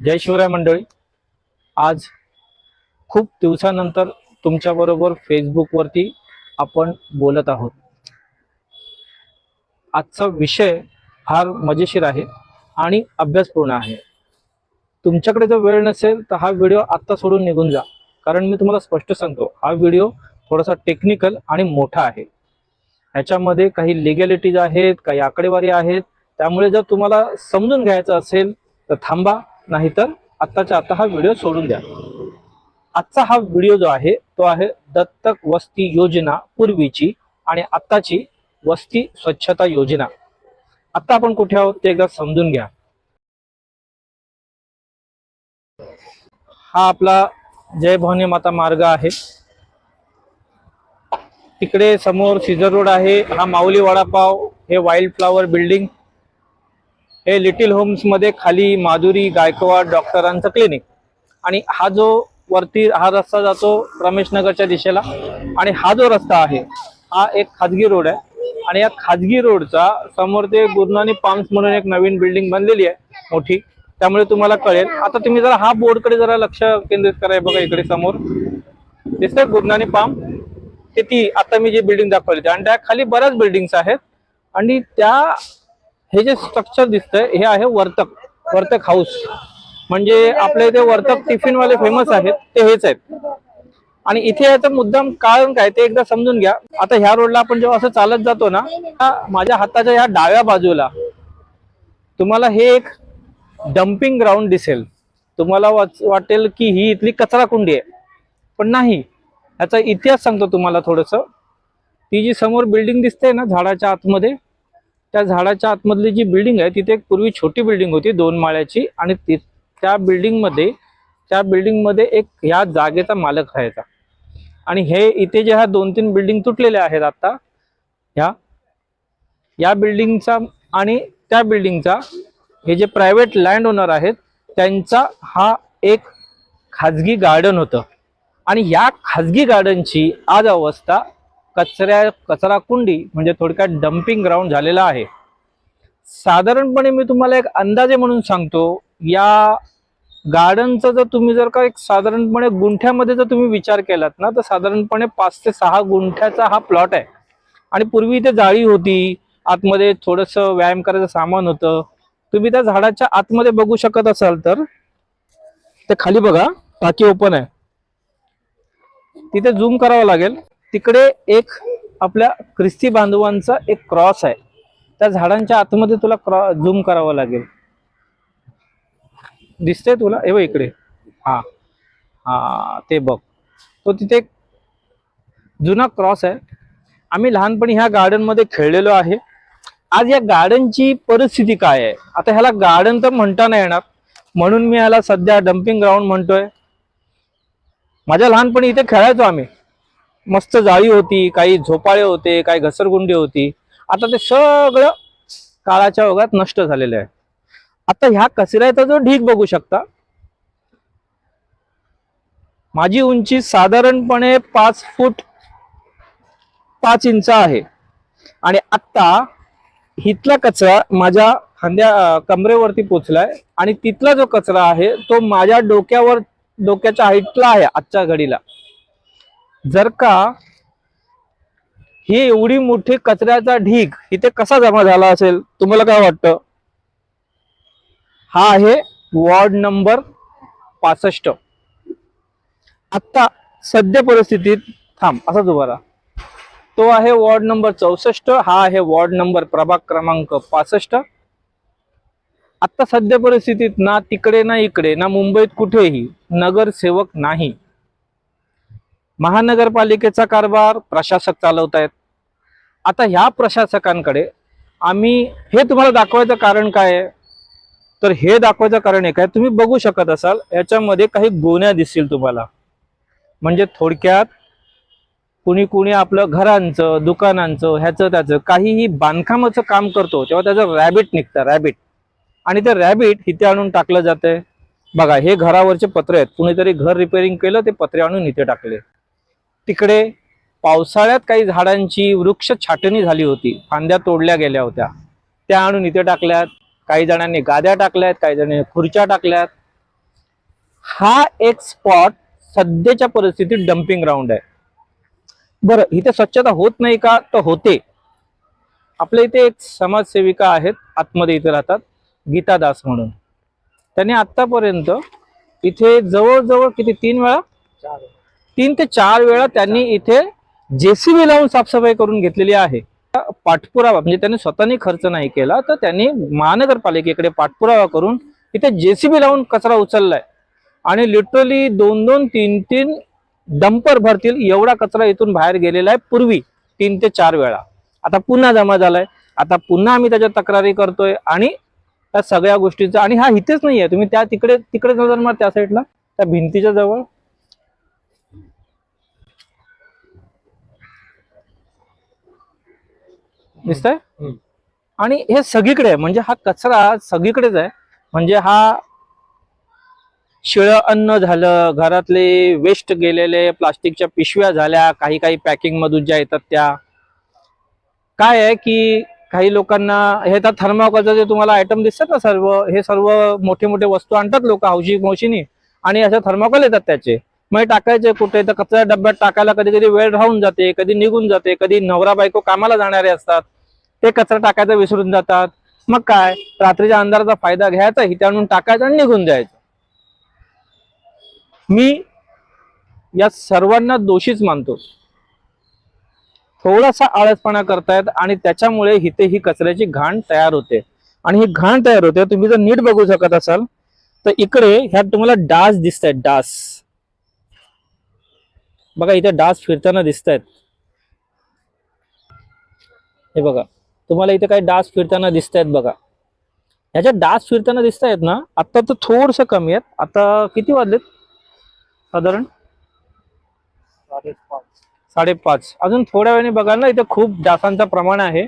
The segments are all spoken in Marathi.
जय शिवराय मंडळी. आज खूप दिवसानंतर तुमच्याबरोबर फेसबुकवरती आपण बोलत आहोत. आजचा विषय फार मजेशीर आहे आणि अभ्यासपूर्ण आहे. तुमच्याकडे जर वेळ नसेल तर हा व्हिडिओ आत्ता सोडून निघून जा. कारण मी तुम्हाला स्पष्ट सांगतो हा व्हिडिओ थोडासा टेक्निकल आणि मोठा आहे. ह्याच्यामध्ये काही लिगॅलिटीज आहेत काही आकडेवारी आहेत. त्यामुळे जर तुम्हाला समजून घ्यायचं असेल तर थांबा. नाहीतर आत्ताच्या आता हा व्हिडिओ सोडून द्या. आजचा हा व्हिडिओ जो आहे तो आहे दत्तक वस्ती योजना पूर्वीची आणि आत्ताची वस्ती स्वच्छता योजना. आत्ता आपण कुठे आहोत ते एकदा समजून घ्या. हा आपला जय भवानी माता मार्ग आहे. तिकडे समोर सीझर रोड आहे हा माऊली वडापाव हे वाईल्ड फ्लावर बिल्डिंग हे लिटिल होम्समध्ये खाली माधुरी गायकवाड डॉक्टरांचं क्लिनिक. आणि हा जो वरती हा रस्ता जातो रमेश नगरच्या दिशेला आणि हा जो रस्ता आहे हा एक खाजगी रोड आहे. आणि या खाजगी रोडचा समोर ते गुरुनानी पाम्स म्हणून एक नवीन बिल्डिंग बनलेली आहे मोठी. त्यामुळे तुम्हाला कळेल. आता तुम्ही जरा हा बोर्डकडे जरा लक्ष केंद्रित कराय बघा इकडे समोर. दिसतंय गुरुनानी पाम ते ती आता मी जी बिल्डिंग दाखवली होती आणि त्या खाली बऱ्याच बिल्डिंग्स आहेत. आणि त्या हे जे स्ट्रक्चर दिसतंय हे आहे वर्तक वर्तक हाऊस म्हणजे आपल्या इथे वर्तक टिफिन वाले फेमस आहेत ते हेच आहेत. आणि इथे याचं मुद्दाम कारण काय ते एकदा समजून घ्या. आता ह्या रोडला आपण जेव्हा असं चालत जातो ना माझ्या हाताच्या ह्या डाव्या बाजूला तुम्हाला हे एक डम्पिंग ग्राउंड दिसेल. तुम्हाला वाच- वाटेल की ही इथली कचरा कुंडी आहे. पण नाही याचा इतिहास सांगतो तुम्हाला थोडस. ती जी समोर बिल्डिंग दिसते ना झाडाच्या आतमध्ये त्या झाडाच्या आतमधली जी बिल्डिंग आहे तिथे एक पूर्वी छोटी बिल्डिंग होती दोन माळ्याची. आणि ती त्या बिल्डिंगमध्ये त्या बिल्डिंगमध्ये एक ह्या जागेचा मालक राहायचा. आणि हे इथे जे ह्या दोन तीन बिल्डिंग तुटलेल्या आहेत आता ह्या या बिल्डिंगचा आणि त्या बिल्डिंगचा हे जे प्रायव्हेट लँड ओनर आहेत त्यांचा हा एक खाजगी गार्डन होतं. आणि या खाजगी गार्डनची आज अवस्था कचऱ्या कचरा कुंडी म्हणजे थोडक्यात डम्पिंग ग्राउंड झालेला आहे. साधारणपणे मी तुम्हाला एक अंदाजे म्हणून सांगतो या गार्डनचा जर तुम्ही जर का एक साधारणपणे गुंठ्यामध्ये जर तुम्ही विचार केलात ना तर साधारणपणे पाच ते सहा गुंठ्याचा हा प्लॉट आहे. आणि पूर्वी इथे जाळी होती आतमध्ये थोडस व्यायाम करायचं सामान होतं. तुम्ही त्या झाडाच्या आतमध्ये बघू शकत असाल तर ते खाली बघा टाकी ओपन आहे. तिथे झूम करावं लागेल. तिकडे एक आपल्या ख्रिस्ती बांधवांचा एक क्रॉस आहे. त्या झाडांच्या आतमध्ये तुला क्रॉ झूम करावं लागेल. दिसतंय तुला? एव इकडे. हा. हा ते बघ. तो तिथे एक जुना क्रॉस आहे. आम्ही लहानपणी ह्या गार्डनमध्ये खेळलेलो आहे. आज या गार्डनची परिस्थिती काय आहे? आता ह्याला गार्डन तर म्हणता नाही येणार. म्हणून मी ह्याला सध्या डम्पिंग ग्राउंड म्हणतोय. माझ्या लहानपणी इथे खेळायचो आम्ही. मस्त जाळी होती काही झोपाळे होते काही घसरगुंडी होती. आता ते सगळं काळाच्या ओघात नष्ट झालेलं आहे. आता ह्या कचऱ्याचा जो ढीग बघू शकता माझी उंची साधारणपणे पाच फूट पाच इंच आहे. आणि आत्ता इथला कचरा माझ्या खांद्या कमरेवरती पोचलाय आणि तिथला जो कचरा आहे तो माझ्या डोक्यावर डोक्याच्या हाईटला आहे आजच्या घडीला. जर का ही एवढी मोठी कचऱ्याचा ढीग इथे कसा जमा झाला असेल तुम्हाला काय वाटतं? हा आहे वॉर्ड नंबर पासष्ट. आत्ता सद्य परिस्थितीत थांब असाच उभा तो आहे वॉर्ड नंबर चौसष्ट हा आहे वॉर्ड नंबर प्रभाग क्रमांक पासष्ट. आत्ता सद्य परिस्थितीत ना तिकडे ना इकडे ना मुंबईत कुठेही नगरसेवक नाही. महानगरपालिकेचा कारभार प्रशासक चालवत आहेत आता ह्या प्रशासकांकडे आम्ही हे तुम्हाला दाखवायचं कारण काय आहे? तर हे दाखवायचं कारण एक आहे तुम्ही बघू शकत असाल याच्यामध्ये काही गोण्या दिसतील तुम्हाला. म्हणजे थोडक्यात कुणी कुणी आपलं घरांचं दुकानांचं ह्याचं त्याचं काहीही बांधकामाचं काम करतो तेव्हा त्याचं रॅबिट निघतं रॅबिट आणि ते रॅबिट इथे आणून टाकलं जातंय. बघा हे घरावरचे पत्रे आहेत. कुणीतरी घर रिपेअरिंग केलं ते पत्रे आणून इथे टाकले. तिकडे पावसाळ्यात काही झाडांची वृक्ष छाटणी झाली होती. फांद्या तोडल्या गेल्या होत्या. त्या आणून इथे टाकल्यात. काही जणांनी गाद्या टाकल्यात काही जणांनी खुर्च्या टाकल्यात. हा एक स्पॉट सध्याच्या परिस्थितीत डम्पिंग ग्राउंड आहे. बरं इथे स्वच्छता होत नाही का? तर होते. आपल्या इथे एक समाजसेविका आहेत आतमध्ये इथे राहतात गीता दास म्हणून. त्यांनी आतापर्यंत इथे जवळजवळ किती तीन वेळा. तीन ते चार वेळा त्यांनी इथे जेसीबी लावून साफसफाई करून घेतलेली आहे. पाठपुरावा म्हणजे त्यांनी स्वतःनी खर्च नाही केला तर त्यांनी महानगरपालिकेकडे पाठपुरावा करून इथे जेसीबी लावून कचरा उचललाय. आणि लिटरली दोन दोन तीन तीन डंपर भरतील एवढा कचरा इथून बाहेर गेलेला आहे पूर्वी तीन ते चार वेळा. आता पुन्हा जमा झालाय. आता पुन्हा आम्ही त्याच्या तक्रारी करतोय आणि त्या सगळ्या गोष्टीचा आणि हा इथेच नाहीये. तुम्ही त्या तिकडे तिकडे नजर मार त्या साईडला त्या भिंतीच्या जवळ. दिसतंय? आणि हे सगळीकडे आहे म्हणजे हा कचरा सगळीकडेच आहे. म्हणजे हा शिळं अन्न झालं घरातले वेस्ट गेलेले प्लास्टिकच्या पिशव्या झाल्या काही काही पॅकिंग मधून ज्या येतात त्या. काय आहे की काही लोकांना हे तर थर्माकोलचं जे तुम्हाला आयटम दिसतात ना सर्व हे सर्व मोठे मोठे वस्तू आणतात लोक हौशी मौशीनी. आणि अशा थर्माकोल येतात त्याचे. मग टाकायचे कुठे तर कचरा डब्यात टाकायला कधी कधी वेळ राहून जाते कधी निघून जाते कधी नवरा बायको कामाला जाणारे असतात. ते कचरा टाकायचा विसरून जातात. मग काय? रात्रीच्या अंधाराचा फायदा घ्यायचा हिथे आणून टाकायचा आणि निघून जायचं. मी या सर्वांना दोषीच मानतो. थोडासा आळसपणा करतायत आणि त्याच्यामुळे इथे ही कचऱ्याची घाण तयार होते. आणि ही घाण तयार होते तुम्ही जर नीट बघू शकत असाल तर इकडे ह्यात तुम्हाला डास दिसत आहेत डास. बघा इथे डास फिरताना दिसत आहेत हे बघा. तुम्हाला इथे काही डास फिरताना दिसत आहेत बघा ह्याच्या डास फिरताना दिसत आहेत ना आता तर थोडस कमी आहेत. आता किती वाजलेत? साधारण? साडेपाच. अजून थोड्या वेळाने बघाल ना इथे खूप डासांचं प्रमाण आहे.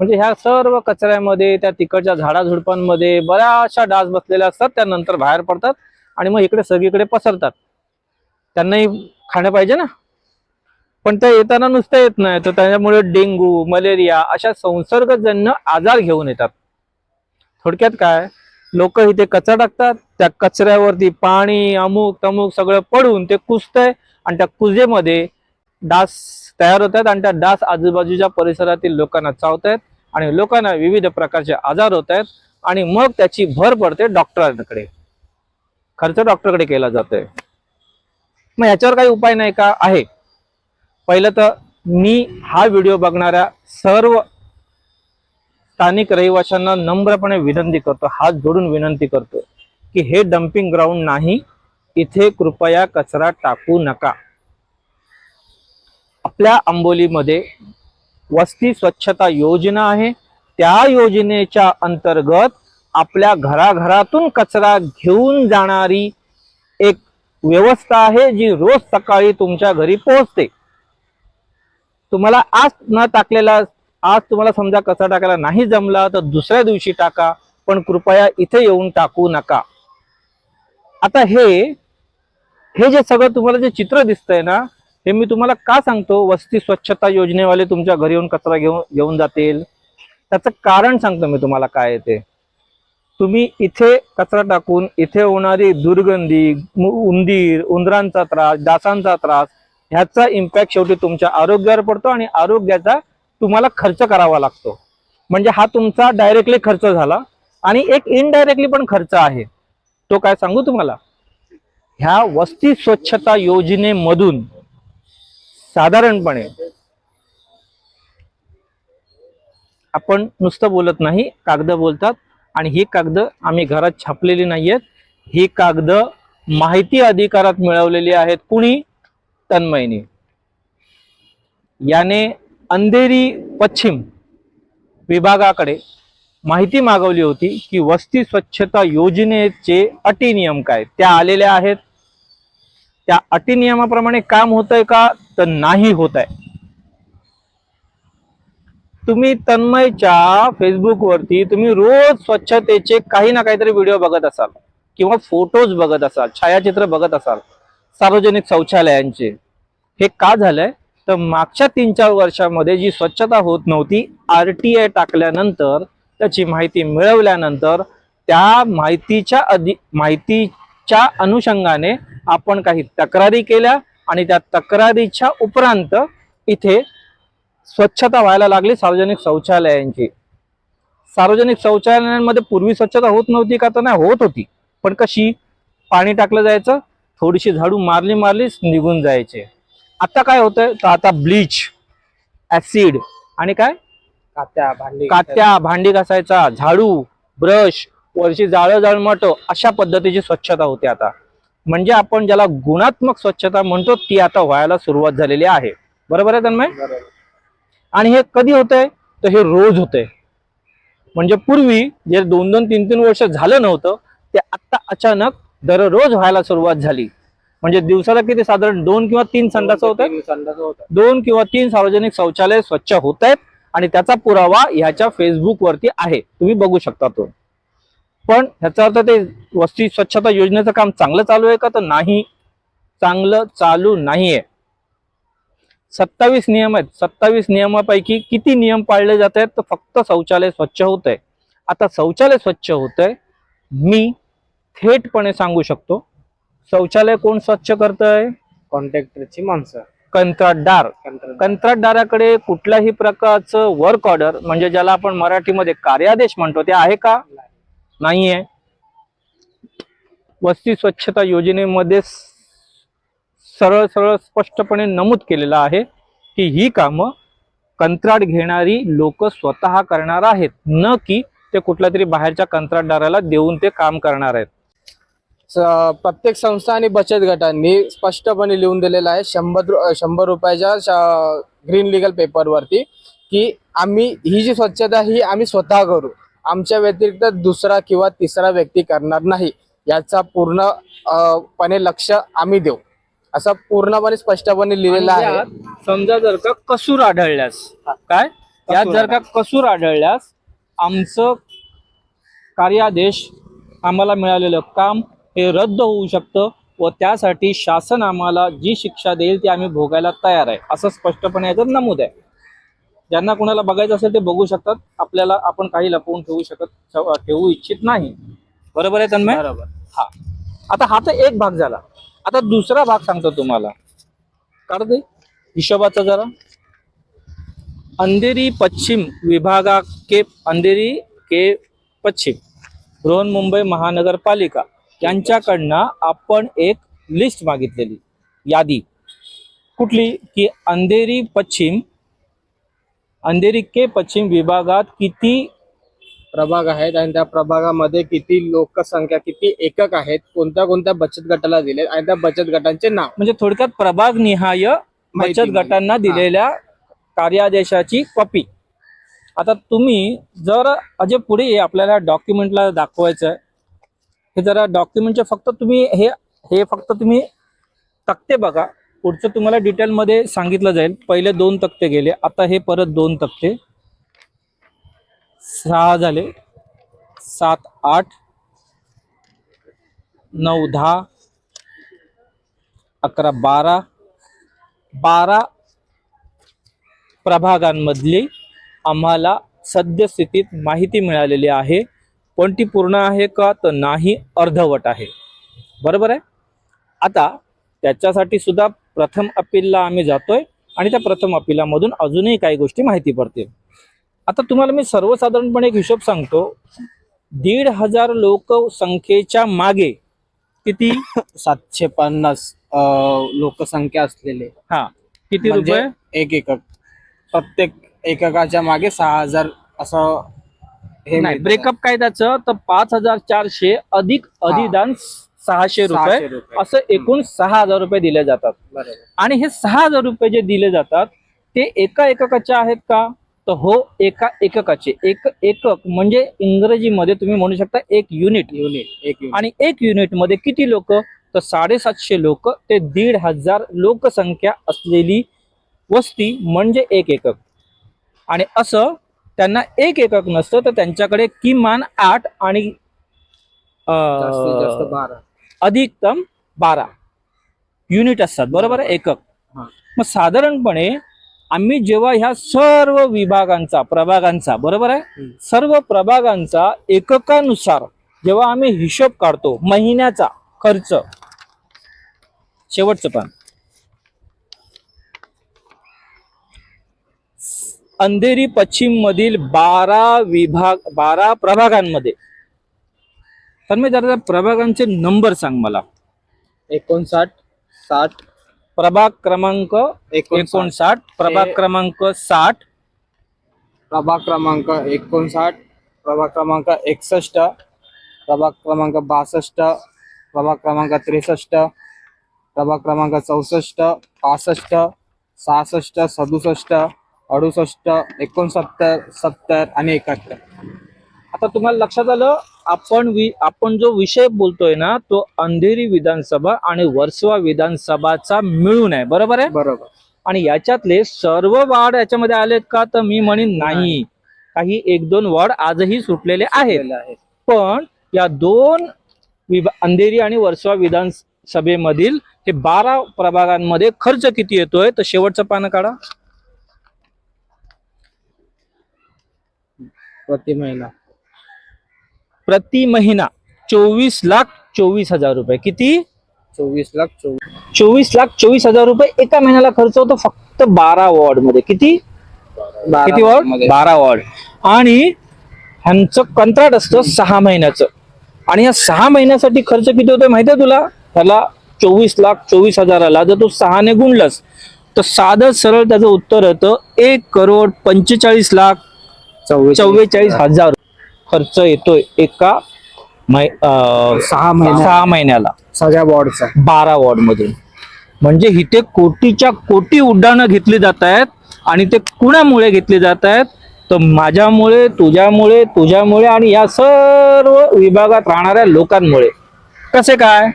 म्हणजे ह्या सर्व कचऱ्यामध्ये त्या तिकडच्या झाडाझुडपांमध्ये बऱ्याचशा डास बसलेल्या असतात. त्यानंतर बाहेर पडतात आणि मग इकडे सगळीकडे पसरतात. त्यांनाही खाणं पाहिजे ना? पण ते येताना नुसतं येत नाही. तर त्याच्यामुळे डेंग्यू मलेरिया अशा संसर्गजन्य आजार घेऊन येतात. थोडक्यात काय? लोक इथे कचरा टाकतात. त्या कचऱ्यावरती पाणी अमुक तमुक सगळं पडून ते कुजतंय आणि त्या कुजेमध्ये डास तयार होत आहेत आणि त्या डास आजूबाजूच्या परिसरातील लोकांना चावत आहेत आणि लोकांना विविध प्रकारचे आजार होत आहेत आणि मग त्याची भर पडते डॉक्टरांकडे. खर्च डॉक्टरकडे केला जातोय. मग याच्यावर काही उपाय नाही का? आहे. पहिलं तर मी हा व्हिडिओ बघणाऱ्या सर्व स्थानिक रहिवाशांना नम्रपणे विनंती करतो हात जोडून विनंती करतो की हे डम्पिंग ग्राउंड नाही इथे कृपया कचरा टाकू नका. आपल्या आंबोलीमध्ये वस्ती स्वच्छता योजना आहे. त्या योजनेच्या अंतर्गत आपल्या घराघरातून कचरा घेऊन जाणारी एक व्यवस्था आहे जी रोज सकाळी तुमच्या घरी पोहोचते. तुम्हाला आज न टाकलेला आज तुम्हाला समजा कचरा टाकायला नाही जमला तर दुसऱ्या दिवशी टाका पण कृपया इथे येऊन टाकू नका. आता हे हे जे सगळं तुम्हाला जे चित्र दिसतंय ना हे मी तुम्हाला का सांगतो? वस्ती स्वच्छता योजनेवाले तुमच्या घरी येऊन कचरा घेऊन घेऊन जातील. त्याचं कारण सांगतो मी तुम्हाला काय येते तुम्ही इथे कचरा टाकून इथे होणारी दुर्गंधी उंदीर उंदरांचा त्रास डासांचा त्रास ह्याचा इम्पॅक्ट शेवटी तुमच्या आरोग्यावर पडतो आणि आरोग्याचा तुम्हाला खर्च करावा लागतो. म्हणजे हा तुमचा डायरेक्टली खर्च झाला आणि एक इनडायरेक्टली पण खर्च आहे. तो काय सांगू तुम्हाला? ह्या वस्ती स्वच्छता योजनेमधून साधारणपणे आपण नुसतं बोलत नाही कागद बोलतात आणि ही कागद आम्ही घरात छापलेली नाहीयेत. ही कागद माहिती अधिकारात मिळवलेली आहेत. कुणी? तन्मयनी। याने अंधेरी पश्चिम विभागाकडे माहिती मागवली होती की वस्ती स्वच्छता योजनेचे अटी नियम काय? त्या आलेल्या आहेत. त्या अटी नियमाप्रमाणे काम होतंय का? तर नाही होत आहे तुम्ही तन्मयच्या फेसबुक वरती तुम्ही रोज स्वच्छतेचे काही ना काहीतरी व्हिडिओ बघत असाल किंवा फोटोज बघत असाल छायाचित्र बघत असाल सार्वजनिक शौचालयांचे हे का झालंय? तर मागच्या तीन चार वर्षामध्ये जी स्वच्छता होत नव्हती आर टी आय टाकल्यानंतर त्याची माहिती मिळवल्यानंतर त्या माहितीच्या अधि माहितीच्या अनुषंगाने आपण काही तक्रारी केल्या आणि त्या तक्रारीच्या उपरांत इथे स्वच्छता व्हायला लागली सार्वजनिक शौचालयांची. सार्वजनिक शौचालयांमध्ये पूर्वी स्वच्छता होत नव्हती का? तर नाही होत होती. पण कशी? पाणी टाकलं जायचं थोडीशी झाडू मारली मारली निघून जायचे. आता काय होतंय? तर आता ब्लीच ऍसिड आणि काय? कात्या भांडी कात्या भांडी घासायचा झाडू ब्रश वरची जाळं जाळमट अशा पद्धतीची स्वच्छता होते आता. म्हणजे आपण ज्याला गुणात्मक स्वच्छता म्हणतो ती आता व्हायला सुरुवात झालेली आहे. बरोबर आहे तन्मय? बरोबर. आणि हे कधी होतंय? तर हे रोज होतंय. म्हणजे पूर्वी जे दोन दोन तीन तीन वर्ष झालं नव्हतं ते आता अचानक दररोज व्हायला सुरुवात झाली. म्हणजे दिवसाला किती साधारण दोन किंवा तीन संडास होत आहेत दोन किंवा तीन सार्वजनिक शौचालय स्वच्छ होत आहेत आणि त्याचा पुरावा ह्याच्या फेसबुक वरती आहे. तुम्ही बघू शकता तो. पण ह्याचा अर्थ ते वस्ती स्वच्छता योजनेचं काम चांगलं चालू आहे का? तर नाही. चांगलं चालू नाहीये. सत्तावीस नियम आहेत. सत्तावीस नियमापैकी किती नियम पाळले जात आहेत? तर फक्त शौचालय स्वच्छ होत आहे आता शौचालय स्वच्छ होत आहे मी थेटपणे सांगू शकतो शौचालय कोण स्वच्छ करतंय? कॉन्ट्रॅक्टरची माणसं. कंत्राटदार. कंत्राट- कंत्राटदाराकडे कुठल्याही प्रकारचं वर्क ऑर्डर म्हणजे ज्याला आपण मराठीमध्ये कार्यादेश म्हणतो ते आहे का? नाहीये. वस्ती स्वच्छता योजनेमध्ये स- सरळ सरळ स्पष्टपणे नमूद केलेलं आहे की ही कामं कंत्राट घेणारी लोक स्वतः करणार आहेत. न की ते कुठल्या तरी बाहेरच्या कंत्राटदाराला देऊन ते काम करणार आहेत. प्रत्येक संस्था आणि बचत गटांनी स्पष्टपणे लिहून दिलेलं आहे शंभर शंभर रुपयाच्या ग्रीन लिगल पेपरवरती की आम्ही ही जी स्वच्छता ही आम्ही स्वतः करू. आमच्या व्यतिरिक्त दुसरा किंवा तिसरा व्यक्ती करणार नाही. याचा पूर्ण अ, पणे लक्ष आम्ही देऊ. असं पूर्णपणे स्पष्टपणे लिहिलेलं आहे. समजा जर का कसूर आढळल्यास काय? यात जर का कसूर आढळल्यास आमचं कार्यादेश आम्हाला मिळालेलं काम हे रद्द होऊ शकतं व त्यासाठी शासन आम्हाला जी शिक्षा देईल ती आम्ही भोगायला तयार आहे. असं स्पष्टपणे याच्यात नमूद आहे. ज्यांना कोणाला बघायचं असेल ते बघू शकतात. आपल्याला आपण काही लपवून ठेवू शकत ठेवू इच्छित नाही. बरोबर आहे तन्मय? बरोबर. हा. आता हा तर एक भाग झाला. आता दुसरा भाग सांगतो तुम्हाला. काढ दे हिशोबाचा जरा. अंधेरी पश्चिम विभागा के अंधेरी के पश्चिम. बृहन्मुंबई महानगरपालिका. यांच्याकडनं आपण एक लिस्ट मागितलेली. यादी. कुठली? की अंधेरी पश्चिम अंधेरी के पश्चिम विभागात किती प्रभाग आहेत आणि त्या प्रभागामध्ये किती लोकसंख्या किती एकक आहेत कोणत्या कोणत्या बचत गटाला दिले आणि त्या बचत गटांचे नाव? म्हणजे थोडक्यात प्रभाग निहाय बचत. गटांना दिलेल्या कार्यादेशाची कॉपी. आता तुम्ही जर अजय पुढे आपल्याला डॉक्युमेंटला दाखवायचं आहे हे जरा डॉक्युमेंटचे फक्त तुम्ही हे हे फक्त तुम्ही तक्ते बघा. पुढचं तुम्हाला डिटेलमध्ये सांगितलं जाईल. पहिले दोन तक्ते गेले. आता हे परत दोन तक्ते. सहा झाले. सात आठ नऊ दहा अकरा बारा. बारा प्रभागांमधली आम्हाला सद्यस्थितीत माहिती मिळालेली आहे. पण ती पूर्ण आहे का तर नाही अर्धवट आहे. बरोबर आहे? आता त्याच्यासाठी सुद्धा प्रथम अपीलला आम्ही जातोय आणि त्या प्रथम अपिलामधून अजूनही काही गोष्टी माहिती पडतील आता तुम्हाला मी सर्वसाधारणपणे एक हिशोब सांगतो. दीड हजार लोकसंख्येच्या मागे किती? सातशे पन्नास लोकसंख्या असलेले. हा. किती म्हणजे रुपये? एक एकक. प्रत्येक एककाच्या मागे सहा हजार असं नाही. ब्रेकअप काय त्याचं तर पाच हजार चारशे अधिक अधिदान सहाशे रुपये. असं एकूण सहा हजार रुपये दिले जातात. आणि हे सहा हजार रुपये जे दिले जातात ते एका एककाचे आहेत का? तर हो एका एककाचे. एक एकक म्हणजे इंग्रजीमध्ये तुम्ही म्हणू शकता एक युनिट युनिट एक युनिट आणि एक युनिटमध्ये किती लोक? तर साडेसातशे लोक ते दीड हजार लोकसंख्या असलेली वस्ती म्हणजे एक एकक. आणि असं त्यांना एक एकक नसतं तर त्यांच्याकडे किमान आठ आणि अधिकतम बारा युनिट असतात. बरोबर? आहे एकक. मग साधारणपणे आम्ही जेव्हा ह्या सर्व विभागांचा प्रभागांचा बरोबर आहे. सर्व प्रभागांचा एककानुसार जेव्हा आम्ही हिशोब काढतो महिन्याचा खर्च शेवटचं पान अंधेरी पश्चिम मधील बारा विभाग बारा प्रभागांमध्ये. तर मी त्या प्रभागांचे नंबर सांग मला. एकोणसाठ साठ. प्रभाग क्रमांक एकोणसाठ. प्रभाग क्रमांक साठ. प्रभाग क्रमांक एकोणसाठ प्रभाग क्रमांक एकसष्ट प्रभाग क्रमांक बासष्ट प्रभाग क्रमांक त्रेसष्ट प्रभाग क्रमांक चौसष्ट पासष्ट सहासष्ट सदुसष्ट अडुसष्ट एकोणसत्तर सत्तर आणि एकाहत्तर. आता तुम्हाला लक्षात आलं आपण वि आपण जो विषय बोलतोय ना तो अंधेरी विधानसभा आणि वर्सवा विधानसभाचा मिळून आहे. बरोबर आहे? बरोबर. आणि याच्यातले सर्व वार्ड याच्यामध्ये आलेत का? तर मी म्हणेन नाही. काही एक दोन वार्ड आजही सुटलेले आहेत. पण या दोन अंधेरी आणि वर्सवा विधानसभेमधील हे बारा प्रभागांमध्ये खर्च किती येतोय? तर शेवटचं पानं काढा. प्रति महिना. प्रति महिना चोवीस लाख चोवीस हजार रुपये. किती? चोवीस लाख चोवीस. चोवीस लाख चोवीस हजार रुपये एका महिन्याला खर्च होतो फक्त बारा वॉर्डमध्ये. किती? किती वॉर्ड. बारा वॉर्ड. आणि ह्यांचं कंत्राट असतं सहा महिन्याचं. आणि या सहा महिन्यासाठी खर्च किती होतोय माहितीये तुला? त्याला चोवीस लाख चोवीस हजाराला जर तू सहाने गुणलंस तर साधं सरळ त्याचं उत्तर येतं एक करोड पंचेचाळीस लाख चव्वेचाळीस हजार खर्च येतोय एका सहा महिना सहा महिन्याला. सगळ्या वॉर्डचा. बारा वॉर्ड मधून म्हणजे इथे कोटीच्या कोटी उड्डाणं घेतली जात आहेत आणि ते कुणामुळे घेतली जात आहेत? तर माझ्यामुळे तुझ्यामुळे तुझ्यामुळे आणि या सर्व विभागात राहणाऱ्या लोकांमुळे. कसे काय?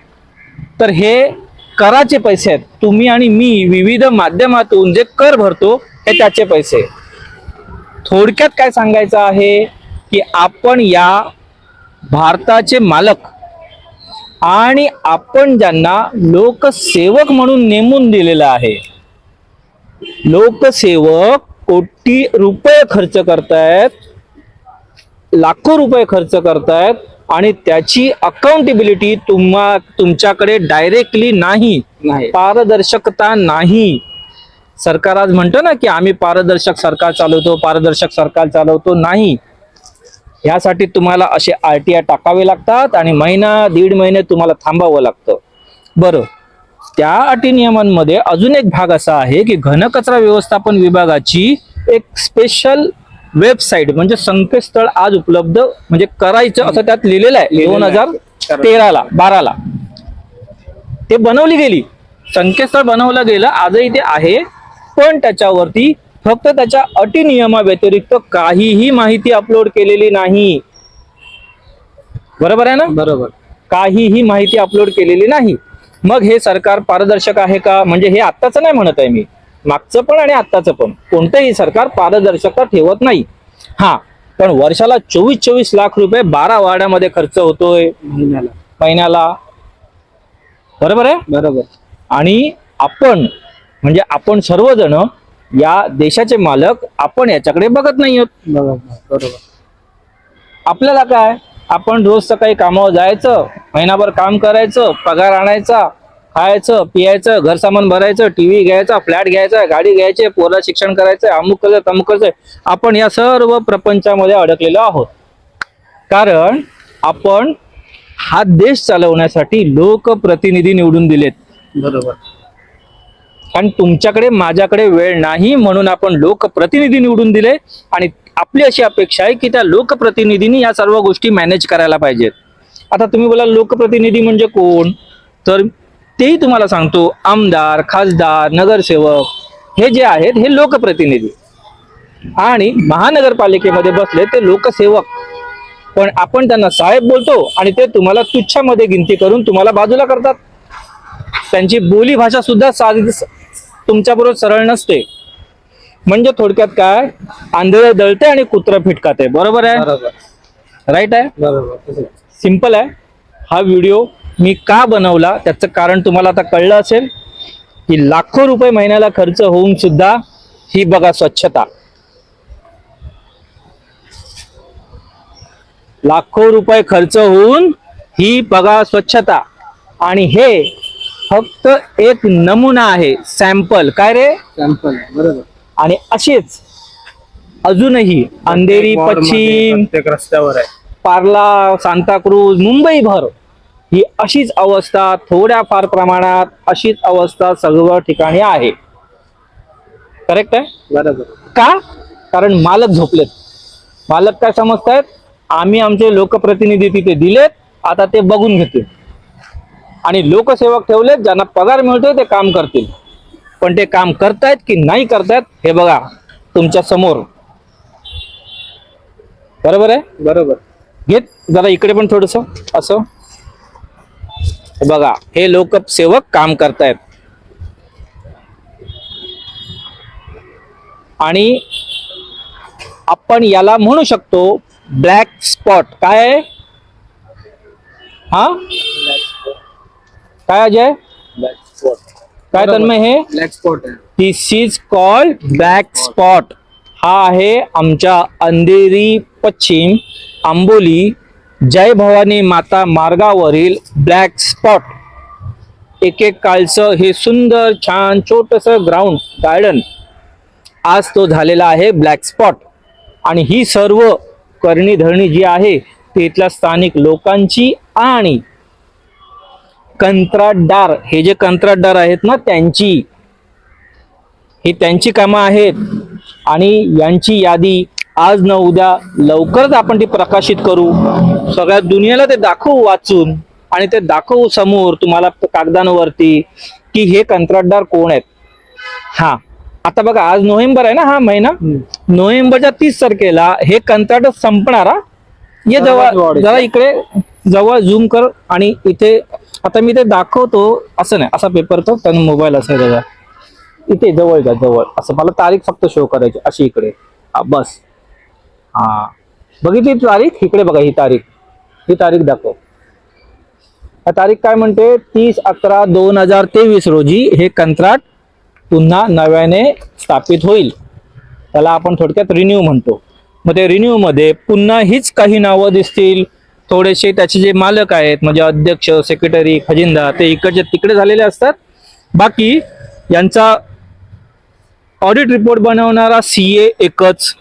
तर हे कराचे पैसे आहेत. तुम्ही आणि मी विविध माध्यमातून जे कर भरतो हे त्याचे पैसे थोडक्यात काय सांगायचं आहे की आपण या भारताचे मालक आणि आपण ज्यांना लोकसेवक म्हणून नेमून दिलेलं आहे. लोकसेवक कोटी रुपये खर्च करतायत लाखो रुपये खर्च करतायत आणि त्याची अकाउंटेबिलिटी तुम्हा तुमच्याकडे डायरेक्टली नाही नाही. पारदर्शकता नाही. सरकार आज म्हणतो ना की आम्ही पारदर्शक सरकार चालवतो पारदर्शक सरकार चालवतो नाही. यासाठी तुम्हाला असे आर टी आय टाकावे लागतात आणि महिना दीड महिने तुम्हाला थांबावं लागतं. बरं त्या अटी नियमांमध्ये अजून एक भाग असा आहे की घनकचरा व्यवस्थापन विभागाची एक स्पेशल वेबसाईट म्हणजे संकेतस्थळ आज उपलब्ध म्हणजे करायचं असं त्यात लिहिलेलं आहे. दोन. हजार तेराला बाराला. ते बनवली गेली. संकेतस्थळ बनवलं गेलं. आजही ते आहे. पण त्याच्यावरती फक्त त्याच्या अटी नियमाव्यतिरिक्त काहीही माहिती अपलोड केलेली नाही. बरोबर आहे ना? बरोबर. काहीही माहिती अपलोड केलेली नाही. मग हे सरकार पारदर्शक आहे का? म्हणजे हे आत्ताचं नाही म्हणत आहे मी. मागचं पण आणि आत्ताचं पण. कोणतंही सरकार पारदर्शकता ठेवत नाही. हा पण वर्षाला चोवीस चोवीस लाख रुपये बारा वार्डामध्ये खर्च होतोय. महिन्याला. महिन्याला. बरोबर आहे? बरोबर. आणि आपण म्हणजे आपण सर्वजण या देशाचे मालक आपण याच्याकडे बघत नाही आहोत. बरोबर आपल्याला काय? आपण रोज सकाळी कामावर जायचं महिनाभर काम करायचं पगार आणायचा खायचं पियायचं घर सामान भरायचं टीव्ही घ्यायचा फ्लॅट घ्यायचा गाडी घ्यायची पोरा शिक्षण करायचं अमुक करायचं तमुक करायचं आपण या सर्व प्रपंचामध्ये अडकलेलो आहोत. कारण आपण हा देश चालवण्यासाठी लोकप्रतिनिधी निवडून दिलेत. बरोबर. कारण तुमच्याकडे माझ्याकडे वेळ नाही म्हणून आपण लोकप्रतिनिधी निवडून दिले. आणि आपली अशी अपेक्षा आहे की त्या लोकप्रतिनिधींनी या सर्व गोष्टी मॅनेज करायला पाहिजेत. आता तुम्ही बोला लोकप्रतिनिधी म्हणजे कोण? तर तेही तुम्हाला सांगतो आमदार खासदार नगरसेवक हे जे आहेत हे लोकप्रतिनिधी. आणि महानगरपालिकेमध्ये बसले ते लोकसेवक. पण आपण त्यांना साहेब बोलतो आणि ते तुम्हाला तुच्छामध्ये गिनती करून तुम्हाला बाजूला करतात. त्यांची बोली भाषा सुद्धा साधी तुमच्याबरोबर सरळ नसते. म्हणजे थोडक्यात काय? आंधळे दळते आणि कुत्र फिटकाते. बरोबर आहे? राईट आहे? सिंपल आहे. हा व्हिडिओ मी का बनवला? त्याचं कारण तुम्हाला आता कळलं असेल की लाखो रुपये महिन्याला खर्च होऊन सुद्धा ही बघा स्वच्छता. लाखो रुपये खर्च होऊन ही बघा स्वच्छता. आणि हे फक्त एक नमुना आहे सॅम्पल काय रे? सॅम्पल बरोबर. आणि अशीच अजूनही अंधेरी पश्चिम रस्त्यावर आहे. पार्ला सांताक्रूज मुंबईभर ही अशीच अवस्था थोड्याफार प्रमाणात अशीच अवस्था सर्व ठिकाणी आहे. करेक्ट आहे? बरोबर. का? कारण मालक झोपलेत. मालक काय समजतायत? आम्ही आमचे लोकप्रतिनिधी तिथे दिलेत आता ते बघून घेतील. आणि लोकसेवक ठेवलेत ज्यांना पगार मिळतोय ते काम करतील. पण ते काम करतायत की नाही करतायत हे बघा तुमच्यासमोर. बरोबर आहे? बरोबर. घेत जरा इकडे पण थोडस असं. हे बघा हे लोकसेवक काम करतायत. आणि आपण याला म्हणू शकतो ब्लॅक स्पॉट. काय आहे? हा? काय अजय? ब्लॅक स्पॉट काय तन्मय हे? Black spot this is called black spot हा आहे आमच्या अंधेरी पश्चिम आंबोली जय भवानी माता मार्गावरील ब्लॅक स्पॉट एक एक काळचं हे सुंदर छान छोटस ग्राउंड गार्डन आज तो झालेला आहे ब्लॅक स्पॉट आणि ही सर्व करणी धरणी जी आहे ती इथल्या स्थानिक लोकांची आणि कंत्राटदार हे जे कंत्राटदार आहेत ना त्यांची ही त्यांची कामं आहेत. आणि यांची यादी आज न उद्या लवकरच आपण ती प्रकाशित करू. सगळ्या दुनियेला ते दाखवू वाचून आणि ते दाखवू समोर तुम्हाला कागदांवरती की हे कंत्राटदार कोण आहेत. हा. आता बघा आज नोव्हेंबर आहे ना हा महिना? नोव्हेंबरच्या तीस तारखेला हे कंत्राट संपणार हा. ये जवळ. जरा इकडे जवळ झूम कर आणि इथे आता मी ते दाखवतो असं नाही असा पेपर तो त्यांना मोबाईल असेल त्याचा. इथे जवळ जा जवळ. असं मला तारीख फक्त शो करायची अशी इकडे. हा, बस. हा. बघितली तारीख? इकडे बघा ही तारीख. ही तारीख दाखव. हा तारीख काय म्हणते? तीस अकरा दोन हजार तेवीस रोजी हे कंत्राट पुन्हा नव्याने स्थापित होईल. त्याला आपण थोडक्यात रिन्यू म्हणतो. मग ते रिन्यू मध्ये पुन्हा हीच काही नावं दिसतील. थोडेसे त्याचे जे मालक आहेत म्हणजे अध्यक्ष सेक्रेटरी खजिनदार ते इकडचे तिकडे झालेले असतात. बाकी यांचा ऑडिट रिपोर्ट बनवणारा सी ए एकच.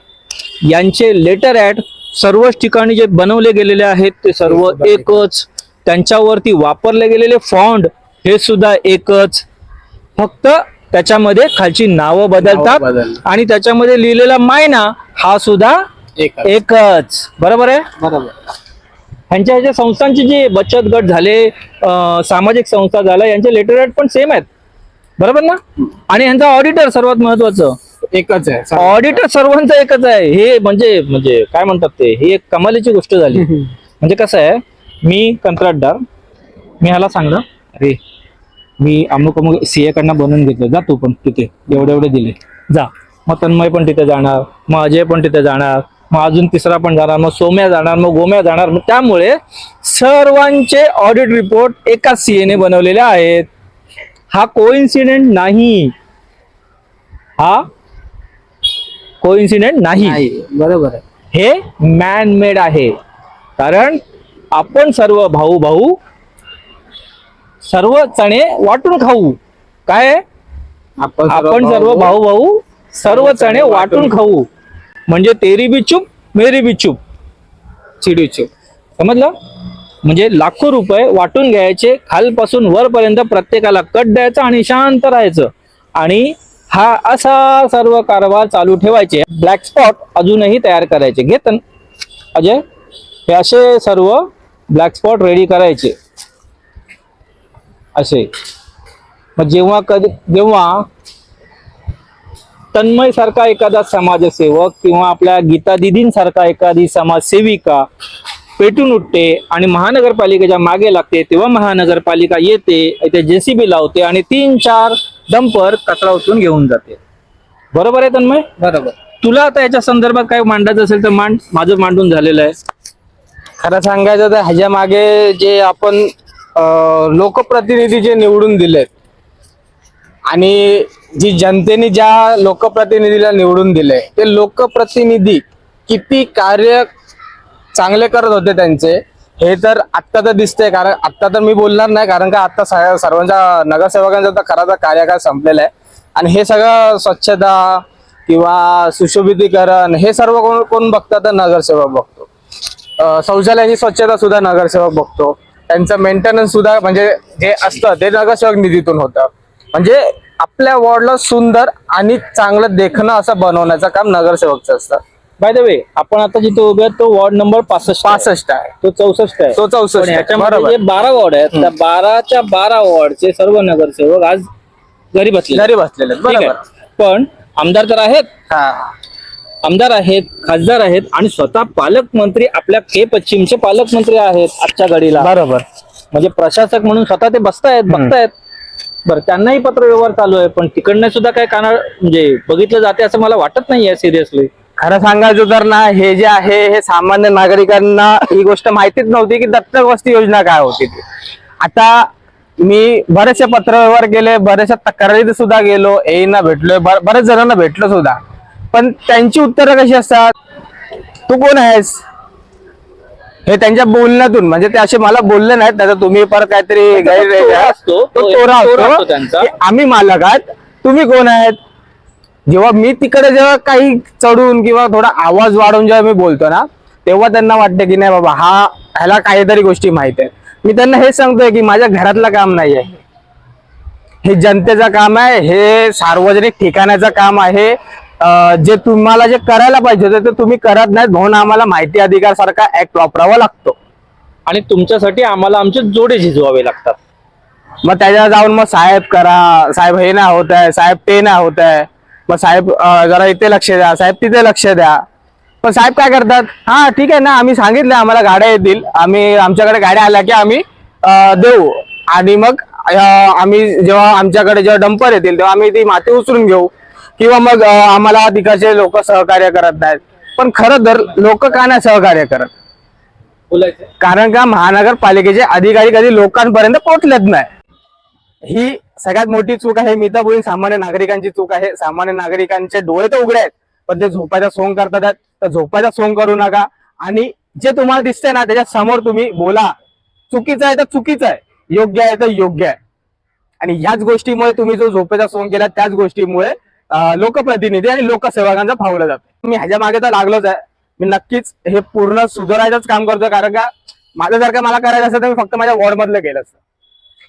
यांचे लेटर ऍड सर्वच ठिकाणी जे बनवले गेलेले आहेत ते सर्व एकच. त्यांच्यावरती वापरले गेलेले फॉन्ड हे सुद्धा एकच. फक्त त्याच्यामध्ये खालची नावं बदलतात बदल आणि त्याच्यामध्ये लिहिलेला मायना हा सुद्धा एक एकच. बरोबर आहे? बरोबर. ह्यांच्या ह्याच्या संस्थांचे जे बचत गट झाले सामाजिक संस्था झाल्या यांचे लेटर पण सेम आहेत. बरोबर ना? आणि यांचा ऑडिटर सर्वात महत्वाचं. एकच आहे. ऑडिटर सर्वांचं एकच आहे. हे म्हणजे म्हणजे काय म्हणतात ते? ही एक कमालीची गोष्ट झाली. म्हणजे कसं आहे मी कंत्राटदार. मी ह्याला सांगलं अरे मी अमुक अमुक सीए कडनं बनवून घेतलं. जा तू पण तिथे. एवढे एवढे दिले. जा. मग तन्मय पण तिथे जाणार. मग अजय पण तिथे जाणार. मग अजून तिसरा पण जाणार मग सोम्या जाणार मग गोम्या जाणार. मग त्यामुळे सर्वांचे ऑडिट रिपोर्ट एकाच सीए ने बनवलेले आहेत. हा कोइन्सिडेंट नाही. हा कोइन्सिडेंट नाही. बरोबर हे मॅन मेड आहे. कारण आपण सर्व भाऊ भाऊ सर्व चणे वाटून खाऊ. काय? आपण सर्व भाऊ भाऊ सर्व चणे वाटून खाऊ. म्हणजे तेरी बी चूप मेरी बी चूप. चिडूचे समजलं? म्हणजे लाखो रुपये वाटून घ्यायचे खालपासून वरपर्यंत प्रत्येकाला कट द्यायचा आणि शांत राहायचं. आणि हा असा सर्व कारभार चालू ठेवायचे. ब्लॅक स्पॉट अजूनही तयार करायचे. घेत अजय? हे असे सर्व ब्लॅक स्पॉट रेडी करायचे. असे. मग जेव्हा कधी जेव्हा तन्मय सारखा एखादा समाजसेवक किंवा आपल्या गीता दिदींसारखा एखादी समाजसेविका पेटून उठते आणि महानगरपालिकेच्या मागे लागते तेव्हा महानगरपालिका येते इथे जेसीबी लावते आणि तीन चार डंपर कचरा उचलून घेऊन जाते. बरोबर आहे तन्मय? बरोबर. तुला आता याच्या संदर्भात काय मांडायचं असेल तर मांड माझं मांडून झालेलं आहे. खरं सांगायचं तर ह्याच्या मागे जे आपण लोकप्रतिनिधी जे निवडून दिलेत आणि जी जनतेने ज्या लोकप्रतिनिधीला निवडून दिले ते लोकप्रतिनिधी किती कार्य चांगले करत होते त्यांचे हे तर आत्ता तर दिसतंय. कारण आत्ता तर मी बोलणार नाही कारण का आता स- सर्वांच्या नगरसेवकांचा तर खरा तर कार्यकाळ संपलेला आहे. आणि हे सगळं स्वच्छता किंवा सुशोभितीकरण हे सर्व कोण कोण बघतात? तर नगरसेवक बघतो. शौचालयाची स्वच्छता सुद्धा नगरसेवक बघतो. त्यांचं मेंटेनन्स सुद्धा म्हणजे जे असतं ते नगरसेवक निधीतून होतं. म्हणजे आपल्या वॉर्डला सुंदर आणि चांगलं देखणं असं बनवण्याचं काम नगरसेवकचं असतं. बाय द वे आपण आता जिथे उभे आहोत तो वॉर्ड नंबर पासष्ट. पासष्ट आहे. तो चौसष्ट आहे. तो चौसष्ट. जे बारा वॉर्ड आहेत त्या बाराच्या बारा वॉर्डचे सर्व नगरसेवक आज घरी बसले घरी बसलेले. बरोबर. पण आमदार तर आहेत. हा. आमदार आहेत खासदार आहेत आणि स्वतः पालकमंत्री आपल्या के पश्चिमचे पालकमंत्री आहेत आजच्या घडीला. बरोबर. म्हणजे प्रशासक म्हणून स्वतः ते बसतायत बघतायत. बरं त्यांनाही पत्र व्यवहार चालू आहे पण तिकडनं सुद्धा काय काना म्हणजे बघितलं जाते असं मला वाटत नाहीये सिरियसली. खरं सांगायचं तर ना हे जे आहे हे सामान्य नागरिकांना ही गोष्ट माहितीच नव्हती की दत्तक वस्ती योजना काय होती ती. आता मी बरेचसे पत्रव्यवहार केले बऱ्याचशा तक्रारीत सुद्धा गेलो एईना भेटलोय बऱ्याच जणांना भेटलो सुद्धा. पण त्यांची उत्तरं कशी असतात? तू कोण आहेस? हे त्यांच्या बोलण्यातून म्हणजे ते असे मला बोलले नाहीत नाही तर तुम्ही परत काहीतरी गैर असतो, तो त्यांचा. की आम्ही मालक आहात तुम्ही कोण आहेत? जेव्हा मी तिकडे जेव्हा काही चढून किंवा थोडा आवाज वाढवून जेव्हा मी बोलतो ना तेव्हा त्यांना वाटतं की नाही बाबा हा ह्याला काहीतरी गोष्टी माहीत आहेत. मी त्यांना हे सांगतोय की माझ्या घरातलं काम नाहीये. हे जनतेचं काम आहे हे सार्वजनिक ठिकाणाचं काम आहे जे तुम्हाला जे करायला पाहिजे होतं ते तुम्ही करत नाहीत म्हणून आम्हाला माहिती अधिकार सारखा ऍक्ट वापरावा लागतो. आणि तुमच्यासाठी आम्हाला आमचे जोडे झिजवावे लागतात. मग त्याच्यावर जाऊन मग साहेब करा. साहेब हे ना होत आहे. साहेब ते ना होत आहे. मग साहेब अं, जरा इथे लक्ष द्या. साहेब तिथे लक्ष द्या. पण साहेब काय करतात? हा ठीक आहे ना. आम्ही सांगितलं. आम्हाला गाड्या येतील. आम्ही आमच्याकडे गाड्या आल्या की आम्ही अं, देऊ. आणि मग अं, आम्ही जेव्हा आमच्याकडे जेव्हा डंपर येतील तेव्हा आम्ही ती माती उचलून घेऊ. किंवा मग आम्हाला तिकडचे लोक सहकार्य करत नाहीत. पण खरं तर लोक का नाही सहकार्य करत? बोलायचं कारण का महानगरपालिकेचे अधिकारी कधी लोकांपर्यंत पोहोचलेत नाही? ही सगळ्यात मोठी चूक आहे मी तर बोलीन सामान्य नागरिकांची चूक आहे. सामान्य नागरिकांचे डोळे तर उघडे आहेत पण ते झोपायचा सोंग करतात. तर झोपायचा सोंग करू नका. आणि जे तुम्हाला दिसतंय ना त्याच्यासमोर तुम्ही बोला. चुकीचं आहे तर चुकीचं आहे. योग्य आहे तर योग्य आहे. आणि ह्याच गोष्टीमुळे तुम्ही जो झोपेचा सोंग केला त्याच गोष्टीमुळे लोकप्रतिनिधी आणि लोकसेवकांचा फावलं जातो. मी ह्याच्या मागे तर लागलोच आहे. मी नक्कीच हे पूर्ण सुधारायचंच काम करतो कारण का माझं जर का मला करायचं असतं तर मी फक्त माझ्या वॉर्ड मधलं केलं असतं.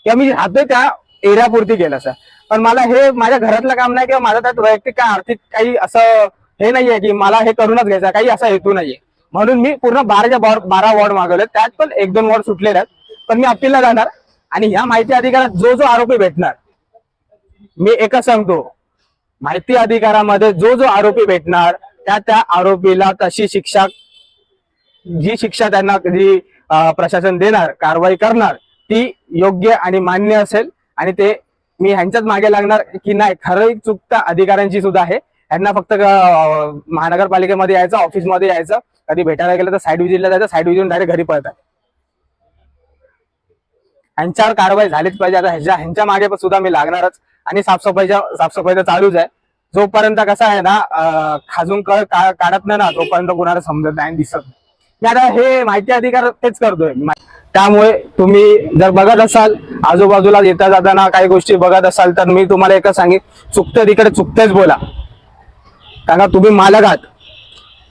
किंवा मी राहतोय त्या एरियापुरती केलं असतं. पण मला हे माझ्या घरातलं काम नाही किंवा माझं त्यात वैयक्तिक काय आर्थिक काही असं हे नाहीये की मला हे करूनच घ्यायचं काही असा हेतू नाहीये. म्हणून मी पूर्ण बाराच्या बारा वॉर्ड मागवले. त्यात पण एक दोन वॉर्ड सुटलेले आहेत. पण मी अपीलला जाणार आणि ह्या माहिती अधिकारात जो जो आरोपी भेटणार मी एकच सांगतो माहिती अधिकारामध्ये जो जो आरोपी भेटणार त्या त्या आरोपीला तशी शिक्षा जी शिक्षा त्यांना जी प्रशासन देणार कारवाई करणार ती योग्य आणि मान्य असेल. आणि ते मी ह्यांच्याच मागे लागणार की नाही खरं चुकता अधिकाऱ्यांची सुद्धा आहे. यांना फक्त महानगरपालिकेमध्ये यायचं ऑफिसमध्ये यायचं. कधी भेटायला गेलं तर साईड विजिटला जायचं साईड विजिट डायरेक्ट घरी पळतात. ह्यांच्यावर कारवाई झालीच पाहिजे. आता ह्याच्या ह्यांच्या मागे पण सुद्धा मी लागणारच. आणि साफसफाईच्या साफसफाईचं चालूच आहे. जोपर्यंत कसं आहे ना खाजून कळ का- काढत नाही ना तोपर्यंत कुणाला समजत नाही दिसत नाही. मी आता हे माहिती अधिकार तेच करतोय. त्यामुळे तुम्ही जर बघत असाल आजूबाजूला येता जाताना काही गोष्टी बघत असाल तर मी तुम्हाला एकच सांगेन चुकतं तिकडे चुकतेच बोला. कारण का तुम्ही मालक आहात.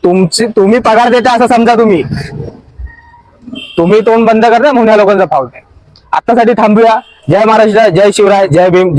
तुमची तुम्ही पगार देता असं समजा तुम्ही. तुम्ही तोंड बंद करता म्हणून या लोकांचा फावत आहे. आतासाठी थांबूया. जय महाराष्ट्र जय शिवराय जय भीम जय